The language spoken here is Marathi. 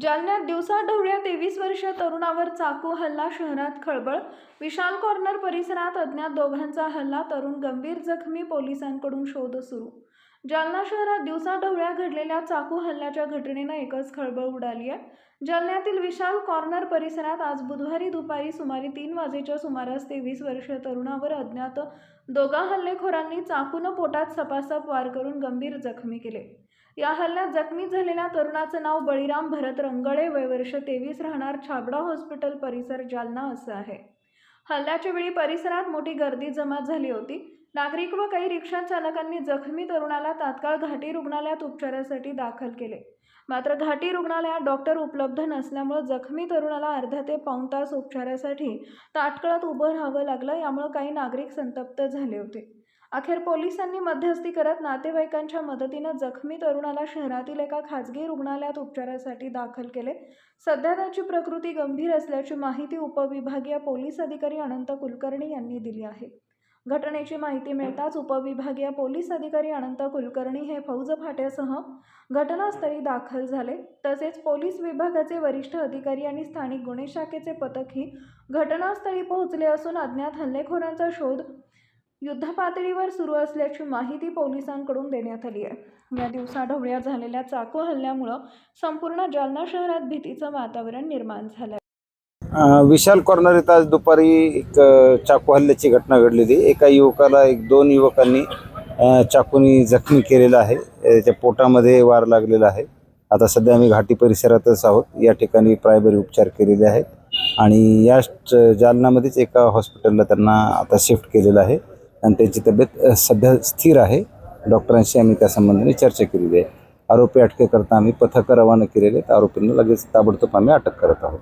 जालन्यात दिवसाढवळ्या तेवीस वर्षीय तरुणावर चाकू हल्ला शहरात खळबळ विशाल कॉर्नर परिसरात अज्ञात दोघांचा हल्ला तरुण गंभीर जखमी पोलिसांकडून शोध सुरू जालना शहरात दिवसाढवळ्या घडलेल्या चाकू हल्ल्याच्या घटनेनं एकच खळबळ उडाली आहे. जालन्यातील विशाल कॉर्नर परिसरात आज बुधवारी दुपारी सुमारे तीन वाजेच्या सुमारास तेवीस वर्षीय तरुणावर अज्ञात दोघा हल्लेखोरांनी चाकूनं पोटात सपासप वार करून गंभीर जखमी केले. या हल्ल्यात जखमी झालेल्या तरुणाचं नाव बळीराम भरत रंगळे वय वर्ष तेवीस राहणार छाबडा हॉस्पिटल परिसर जालना असं आहे. हल्ल्याच्या वेळी परिसरात मोठी गर्दी जमा झाली होती. नागरिक व काही रिक्षा चालकांनी जखमी तरुणाला तात्काळ घाटी रुग्णालयात उपचारासाठी दाखल केले. मात्र घाटी रुग्णालयात डॉक्टर उपलब्ध नसल्यामुळे जखमी तरुणाला अर्धा ते पाऊण तास उपचारासाठी ताटकळत उभं राहावं लागलं यामुळे काही नागरिक संतप्त झाले होते. अखेर पोलिसांनी मध्यस्थी करत नातेवाईकांच्या मदतीनं जखमी तरुणाला शहरातील एका खाजगी रुग्णालयात उपचारासाठी दाखल केले. सध्या त्याची प्रकृती गंभीर असल्याची माहिती उपविभागीय पोलीस अधिकारी अनंत कुलकर्णी यांनी दिली आहे. घटनेची माहिती मिळताच उपविभागीय पोलीस अधिकारी अनंत कुलकर्णी हे फौज फाट्यासह घटनास्थळी दाखल झाले. तसेच पोलीस विभागाचे वरिष्ठ अधिकारी आणि स्थानिक गुन्हे शाखेचे पथकही घटनास्थळी पोहोचले असून अज्ञात हल्लेखोरांचा शोध युद्धपातळीवर सुरू असल्याची माहिती पोलिसांकडून देण्यात आली आहे. या दिवसाढवळ्या झालेल्या चाकू हल्ल्यामुळं संपूर्ण जालना शहरात भीतीचं वातावरण निर्माण झालं आहे. विशाल कॉर्नर इथं आज दुपारी एक चाकू हल्ल्याची घटना घडलेली. एका युवकाला एक दोन युवकांनी चाकूनी जखमी केलेला आहे. त्याच्या पोटामध्ये वार लागलेला आहे. आता सध्या आम्ही घाटी परिसरातच आहोत. या ठिकाणी प्रायमरी उपचार केलेले आहेत. आणि याच जालनामध्येच एका हॉस्पिटलला त्यांना आता शिफ्ट केलेलं आहे. आणि त्यांची तब्येत सध्या स्थिर आहे. डॉक्टरांशी आम्ही त्या संबंधाने चर्चा केलेली आहे. आरोपी अटकेकरता आम्ही पथकं रवाना केलेले आहेत. आरोपींना लगेच ताबडतोब आम्ही अटक करत आहोत.